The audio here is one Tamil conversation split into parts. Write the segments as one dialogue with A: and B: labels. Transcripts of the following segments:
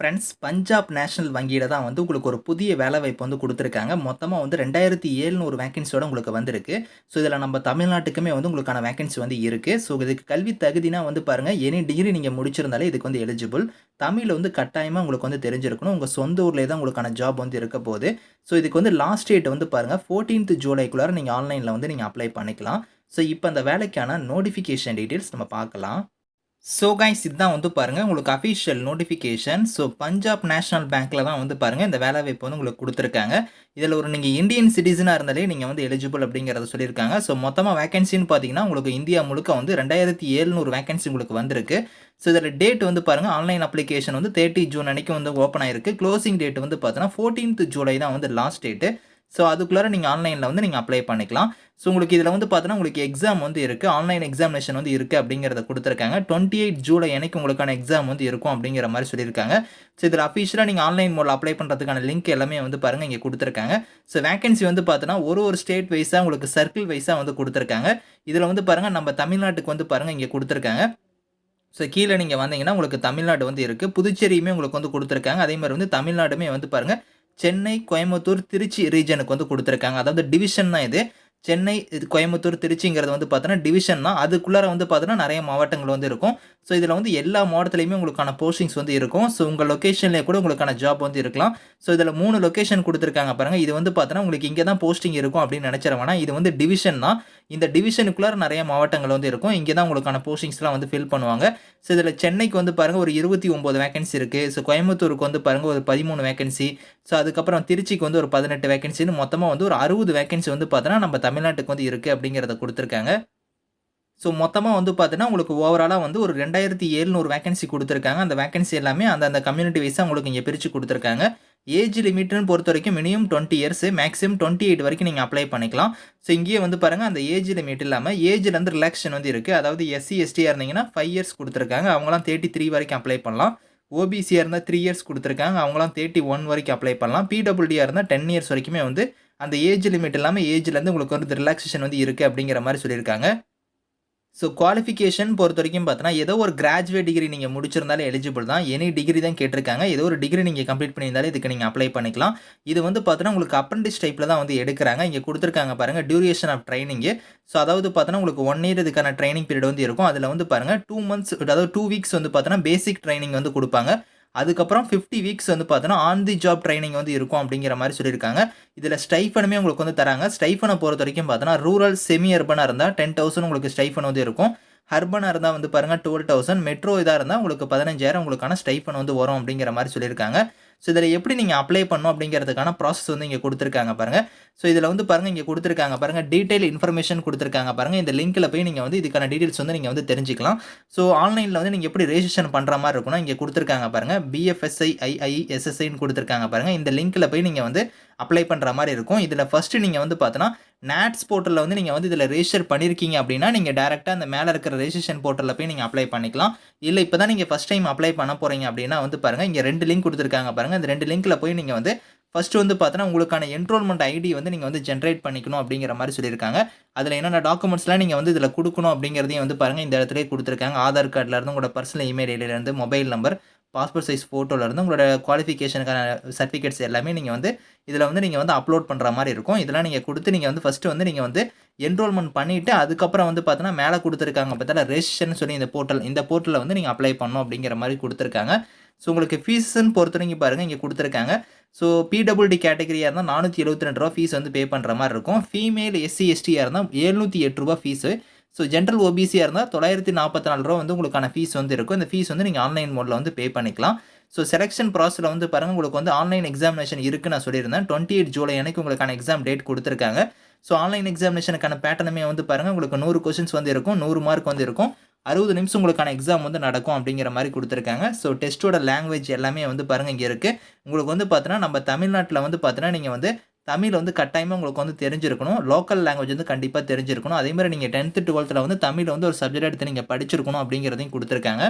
A: ஃப்ரெண்ட்ஸ் பஞ்சாப் நேஷனல் வங்கியில் தான் வந்து உங்களுக்கு ஒரு புதிய வேலைவாய்ப்பு வந்து கொடுத்துருக்காங்க. மொத்தமாக வந்து ரெண்டாயிரத்தி ஏழுநூறு வேகன்சியோட உங்களுக்கு வந்திருக்கு. ஸோ இதில் நம்ம தமிழ்நாட்டுக்குமே வந்து உங்களுக்கான வேக்கன்சி வந்து இருக்குது ஸோ இதுக்கு கல்வி தகுதினா வந்து பாருங்கள் எனி டிகிரி நீங்கள் முடிச்சிருந்தாலே இதுக்கு வந்து எலிஜிபிள் தமிழில் வந்து கட்டாயமாக உங்களுக்கு வந்து தெரிஞ்சிருக்கணும். உங்கள் சொந்த ஊர்லேயே தான் உங்களுக்கான ஜாப் வந்து இருக்க போகுது. ஸோ இதுக்கு வந்து லாஸ்ட் டேட் வந்து பாருங்கள் ஃபோர்டீன்த் ஜூலைக்குள்ளார நீங்கள் ஆன்லைனில் வந்து நீங்கள் அப்ளை பண்ணிக்கலாம். ஸோ இப்போ அந்த வேலைக்கான நோட்டிஃபிகேஷன் டீட்டெயில்ஸ் நம்ம பார்க்கலாம். ஸோ கைஸ் இதுதான் வந்து பாருங்கள் உங்களுக்கு official notification so Punjab national பேங்க்கில் தான் வந்து பாருங்கள் இந்த வேலை வாய்ப்பு வந்து உங்களுக்கு கொடுத்துருக்காங்க. இதில் ஒரு நீங்கள் இந்தியன் சிட்டிசனாக இருந்தாலே நீங்கள் வந்து எலிஜிபிள் அப்படிங்கிறத சொல்லியிருக்காங்க. ஸோ மொத்தமாக வேகன்சின்னு பார்த்தீங்கன்னா உங்களுக்கு இந்தியா முழுக்க வந்து ரெண்டாயிரத்தி ஏழ்நூறு வேகன்சி உங்களுக்கு வந்திருக்கு. ஸோ இதில் டேட் வந்து பாருங்கள் ஆன்லைன் அப்ளிகேஷன் வந்து தேர்ட்டி ஜூன் அன்றைக்கி வந்து ஓப்பன் ஆயிருக்கு. க்ளோசிங் டேட் வந்து பார்த்தீங்கன்னா ஃபோர்டீன்த் ஜூலை தான் வந்து லாஸ்ட் டேட்டு ஸோ அதுக்குள்ளார நீங்கள் ஆன்லைனில் வந்து நீங்கள் அப்ளை பண்ணிக்கலாம். ஸோ உங்களுக்கு இதில் வந்து பார்த்தீங்கன்னா உங்களுக்கு எக்ஸாம் வந்து இருக்குது ஆன்லைன் எக்ஸாமினேஷன் வந்து இருக்குது அப்படிங்கிறத கொடுத்துருக்காங்க. டுவெண்ட்டி எயிட் ஜூலை அன்னைக்கு உங்களுக்கான எக்ஸாம் வந்து இருக்கும் அப்படிங்கிற மாதிரி சொல்லியிருக்காங்க. ஸோ இதில் அஃபிஷியலாக நீங்கள் ஆன்லைன் மோடில் அப்ளை பண்ணுறதுக்கான லிங்க் எல்லாமே வந்து பாருங்கள் இங்கே கொடுத்துருக்காங்க. ஸோ வேகன்சி வந்து பார்த்தோன்னா ஒரு ஒரு ஸ்டேட் வைஸாக உங்களுக்கு சர்க்கிள் வைஸாக வந்து கொடுத்துருக்காங்க. இதில் வந்து பாருங்கள் நம்ம தமிழ்நாட்டுக்கு வந்து பாருங்கள் இங்கே கொடுத்துருக்காங்க. ஸோ கீழே நீங்கள் வந்தீங்கன்னா உங்களுக்கு தமிழ்நாடு வந்து இருக்குது புதுச்சேரியுமே உங்களுக்கு வந்து கொடுத்துருக்காங்க. அதே மாதிரி வந்து தமிழ்நாடுமே வந்து பாருங்கள் சென்னை கோயம்புத்தூர் திருச்சி ரீஜனுக்கு வந்து கொடுத்துருக்காங்க. அதாவது டிவிஷன் தான் இது. சென்னை இது கோயம்புத்தூர் திருச்சிங்கிறது வந்து பார்த்தோன்னா டிவிஷன் தான். அதுக்குள்ளார வந்து பார்த்தோன்னா நிறைய மாவட்டங்கள் வந்து இருக்கும். ஸோ இதில் வந்து எல்லா மாவட்டத்துலையுமே உங்களுக்கான போஸ்டிங்ஸ் வந்து இருக்கும். ஸோ உங்கள் லொக்கேஷன்லேயே கூட உங்களுக்கான ஜாப் வந்து இருக்கலாம். ஸோ இதில் மூணு லொக்கேஷன் கொடுத்துருக்காங்க பாருங்கள் இது வந்து பார்த்தோன்னா உங்களுக்கு இங்கே தான் போஸ்டிங் இருக்கும் அப்படின்னு நினச்சிட இது வந்து டிவிஷன் தான். இந்த டிவிஷனுக்குள்ளார நிறைய மாவட்டங்கள் வந்து இருக்கும். இங்கே தான் உங்களுக்கான போஸ்டிங்ஸ்லாம் வந்து ஃபில் பண்ணுவாங்க. ஸோ இதில் சென்னைக்கு வந்து பாருங்கள் ஒரு இருபத்தி ஒம்பது வேகன்சி இருக்குது ஸோ கோயம்புத்தூருக்கு வந்து பாருங்கள் ஒரு பதிமூணு வேகன்சி ஸோ அதுக்கப்புறம் திருச்சிக்கு வந்து ஒரு பதினெட்டு வேகன்சின்னு மொத்தமாக வந்து ஒரு அறுபது வேகன்சி வந்து பார்த்தோன்னா நம்ம தமிழ்நாட்டுக்கு வந்து இருக்குது அப்படிங்கிறத கொடுத்துருக்காங்க. ஸோ மொத்தமாக வந்து பார்த்தீங்கன்னா உங்களுக்கு ஓவராலாக வந்து ஒரு ரெண்டாயிரத்தி ஏழுநூறு வேகன்சி கொடுத்துருக்காங்க. அந்த வேகன்சி எல்லாமே அந்த அந்த கம்யூனிட்டி வைஸாக உங்களுக்கு இங்கே பிரித்து கொடுத்துருக்காங்க. ஏஜ் லிமிட்னு பொறுத்த வரைக்கும் minimum twenty years maximum twenty eight வரைக்கும் நீங்கள் அப்ளை பண்ணிக்கலாம். ஸோ இங்கேயே வந்து பாருங்கள் அந்த ஏஜ் லிமிட் இல்லாமல் ஏஜில் வந்து ரிலாக்ஷன் வந்து இருக்குது அதாவது எஸ்சி எஸ்டியாக இருந்தீங்கன்னா ஃபைவ் இயர்ஸ் கொடுத்துருக்காங்க. அவங்களாம் தேர்ட்டி த்ரீ வரைக்கும் அப்ளை பண்ணலாம். ஓபிசியாக இருந்தால் த்ரீ இயர்ஸ் கொடுத்துருக்காங்க. அவங்களாம் தேர்ட்டி ஒன் வரைக்கும் அப்ளை பண்ணலாம். பிடபிள்யூடியாக இருந்தால் டென் இயர்ஸ் வரைக்குமே வந்து அந்த ஏஜ் லிமிட் இல்லாமல் ஏஜ்லேருந்து உங்களுக்கு வந்து ரிலாக்ஸேஷன் வந்து இருக்குது அப்படிங்கிற மாதிரி சொல்லியிருக்காங்க. ஸோ குவாலிஃபிகேஷன் பொறுத்த வரைக்கும் பார்த்தோன்னா ஏதோ ஒரு கிராஜுவேட் டிகிரி நீங்கள் முடிச்சிருந்தாலே எலிஜிபிள் தான். எனி டிகிரி தான் கேட்டிருக்காங்க. ஏதோ ஒரு டிகிரி நீங்கள் கம்ப்ளீட் பண்ணியிருந்தாலே இதுக்கு நீங்கள் அப்ளை பண்ணிக்கலாம். இது வந்து பார்த்தோன்னா உங்களுக்கு அப்ரண்டிஸ் டைப்பில் தான் வந்து எடுக்கிறாங்க. இங்கே கொடுத்துருக்காங்க பாருங்கள் டியூரேஷன் ஆஃப் ட்ரைனிங்கு ஸோ அதாவது பார்த்தோன்னா உங்களுக்கு ஒன் இயர் இதுக்கான ட்ரைனிங் பீரியட் வந்து இருக்கும். அதில் வந்து பாருங்கள் டூ மந்த்ஸ் அதாவது டூ வீக்ஸ் வந்து பார்த்தோன்னா பேசிக் ட்ரைனிங் வந்து கொடுப்பாங்க. அதுக்கப்புறம் ஃபிஃப்டி வீக்ஸ் வந்து பார்த்தோன்னா ஆன் தி ஜாப் ட்ரைனிங் வந்து இருக்கும் அப்படிங்கிற மாதிரி சொல்லியிருக்காங்க. இதில் ஸ்டைஃபனுமே உங்களுக்கு வந்து தராங்க. ஸ்டைஃபனை பொறுத்த வரைக்கும் பார்த்தோன்னா ரூரல் செமி அர்பனாக இருந்தால் டென் தௌசண்ட் உங்களுக்கு ஸ்டைஃபன் வந்து இருக்கும். ஹர்பனாக இருந்தால் வந்து பாருங்கள் டுவெல் தௌசண்ட் மெட்ரோ இதாக இருந்தால் உங்களுக்கு பதினஞ்சாயிரம் உங்களுக்கான ஸ்டைஃபன் வந்து வரும் அப்படிங்கிற மாதிரி சொல்லியிருக்காங்க. ஸோ இதில் எப்படி நீங்கள் அப்ளை பண்ணணும் அப்படிங்கிறதுக்கான ப்ராசஸ் வந்து இங்கே கொடுத்துருக்காங்க பாருங்கள் ஸோ இதில் வந்து பாருங்கள் இங்கே கொடுத்துருக்காங்க பாருங்கள் டீட்டெயில் இன்ஃபர்மேஷன் கொடுத்துருக்காங்க பாருங்கள் இந்த லிங்க்கில் போய் நீங்கள் வந்து இதுக்கான டீட்டெயில்ஸ் வந்து நீங்கள் வந்து தெரிஞ்சிக்கலாம். ஸோ ஆன்லைனில் வந்து நீங்கள் எப்படி ரெஜிஸ்ட்ரேஷன் பண்ணுற மாதிரி இருக்கணும் இங்கே கொடுத்துருக்காங்க பாருங்கள் பிஎஃப்எஸ்ஐ ஐஐஎஸ்எஸ்ஐன்னு கொடுத்துருக்காங்க பாருங்கள் இந்த லிங்க்கில் போய் நீங்கள் வந்து அப்ளை பண்ணுற மாதிரி இருக்கும். இதில் ஃபஸ்ட்டு நீங்கள் வந்து பார்த்தோன்னா நேட்ஸ் போர்ட்டலில் வந்து நீங்கள் வந்து இதில் ரெஜிஸ்டர் பண்ணியிருக்கீங்க அப்படின்னா நீங்கள் டேரெக்டாக அந்த மேலே இருக்கிற ரெஜிஸ்ட்ரேஷன் போர்ட்டலில் போய் நீங்கள் அப்ளை பண்ணிக்கலாம். இல்லை இப்போ தான் நீங்கள் ஃபஸ்ட் டைம் அப்ளை பண்ண போகிறீங்க அப்படின்னா வந்து பாருங்கள் இங்கே ரெண்டு லிங்க் கொடுத்துருக்காங்க பாருங்கள் இந்த ரெண்டு லிங்க்கில் போய் நீங்கள் வந்து ஃபஸ்ட்டு வந்து பார்த்தோன்னா உங்களுக்கான என்ரோல்மெண்ட் ஐடி வந்து நீங்கள் வந்து ஜென்ரேட் பண்ணிக்கணும் அப்படிங்கிற மாதிரி சொல்லியிருக்காங்க. அதில் என்னென்ன டாக்குமெண்ட்ஸ்லாம் நீங்கள் வந்து இதில் கொடுக்கணும் அப்படிங்கிறதையும் வந்து பாருங்கள் இந்த இடத்துல கொடுத்துருக்காங்க. ஆதார் கார்டில் உங்களோட பர்சனல் இமெயில் ஐடியிலேருந்து மொபைல் நம்பர் பாஸ்போர்ட் சைஸ் ஃபோட்டோலேருந்து உங்களோட குவாலிஃபிகேஷனுக்கான சர்டிஃபிகேட்ஸ் எல்லாமே நீங்கள் வந்து இதில் வந்து நீங்கள் வந்து அப்லோட் பண்ணுற மாதிரி இருக்கும். இதெல்லாம் நீங்கள் கொடுத்து நீங்கள் வந்து ஃபஸ்ட்டு வந்து நீங்கள் வந்து என்ரோல்மெண்ட் பண்ணிவிட்டு அதுக்கப்புறம் வந்து பார்த்தோன்னா மேலே கொடுத்துருக்காங்க பார்த்தா ரெஜிஸ்ட்ரேஷன் சொல்லி இந்த போர்ட்டல் இந்த போர்ட்டலில் வந்து நீங்கள் அப்ளை பண்ணணும் அப்படிங்கிற மாதிரி கொடுத்துருக்காங்க. ஸோ உங்களுக்கு ஃபீஸ்ன்னு பொறுத்தவரைக்கும் பாருங்கள் இங்கே கொடுத்துருக்காங்க. ஸோ பிடபிள்டி கேட்டகரியாக இருந்தால் நானூற்றி எழுபத்தி ரெண்டு ரூபா ஃபீஸ் வந்து பே பண்ணுற மாதிரி இருக்கும். ஃபீமேல் எஸ்சி எஸ்டியாக இருந்தால் எழுநூற்றி எட்டு ரூபா ஃபீஸு ஸோ ஜென்ரல் ஓபிசியாக இருந்தால் தொள்ளாயிரத்தி நாற்பத்தி நாலு ரூபா வந்து உங்களுக்கான ஃபீஸ் வந்து இருக்கும். இந்த ஃபீஸ் வந்து நீங்கள் ஆன்லைன் மோடில் வந்து பே பண்ணிக்கலாம். ஸோ செலெக்ஷன் ப்ராசஸில் வந்து பாருங்கள் உங்களுக்கு வந்து ஆன்லைன் எக்ஸாமினேஷன் இருக்குது நான் சொல்லியிருந்தேன். டுவெண்ட்டி எயிட் ஜூலை அன்னைக்கு உங்களுக்கான எக்ஸாம் டேட் கொடுத்துருக்காங்க. ஸோ ஆன்லைன் எக்ஸாமினேஷனுக்கான பேட்டர்னுமே வந்து பாருங்கள் உங்களுக்கு நூறு கொஸ்டின்ஸ் வந்து இருக்கும் நூறு மார்க் வந்து இருக்கும். அறுபது நிமிஷம் உங்களுக்கான எக்ஸாம் வந்து நடக்கும் அப்படிங்கிற மாதிரி கொடுத்துருக்காங்க. ஸோ டெஸ்ட்டோட லாங்குவேஜ் எல்லாமே வந்து பாருங்கள் இங்கே இருக்குது உங்களுக்கு வந்து பார்த்தீங்கன்னா நம்ம தமிழ்நாட்டில் வந்து பார்த்தீங்கன்னா நீங்கள் வந்து தமிழ் வந்து கட்டாயமாக உங்களுக்கு வந்து தெரிஞ்சிருக்கணும். லோக்கல் லாங்குவேஜ் வந்து கண்டிப்பாக தெரிஞ்சிருக்கணும். அதே மாதிரி நீங்கள் டென்த்து டுவெல்த்தில் வந்து தமிழ் வந்து ஒரு சப்ஜெக்ட் எடுத்து நீங்கள் படிச்சிருக்கணும் அப்படிங்கிறதையும் கொடுத்துருக்காங்க.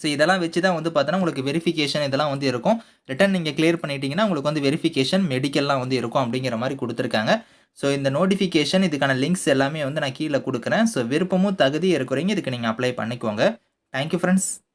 A: ஸோ இதெல்லாம் வச்சு தான் வந்து பார்த்தோன்னா உங்களுக்கு வெரிஃபிகேஷன் இதெல்லாம் வந்து இருக்கும். ரிட்டன் நீங்கள் கிளியர் பண்ணிட்டீங்கன்னா உங்களுக்கு வந்து வெரிஃபிகேஷன் மெடிக்கல்லாம் வந்து இருக்கும் அப்படிங்கிற மாதிரி கொடுத்துருக்காங்க. ஸோ இந்த நோட்டிஃபிகேஷன் இதுக்கான லிங்க்ஸ் எல்லாமே வந்து நான் கீழே கொடுக்குறேன். ஸோ விருப்பமும் தகுதி இருக்கிறீங்க. இதுக்கு நீங்கள் அப்ளை பண்ணிக்கோங்க. Thank you friends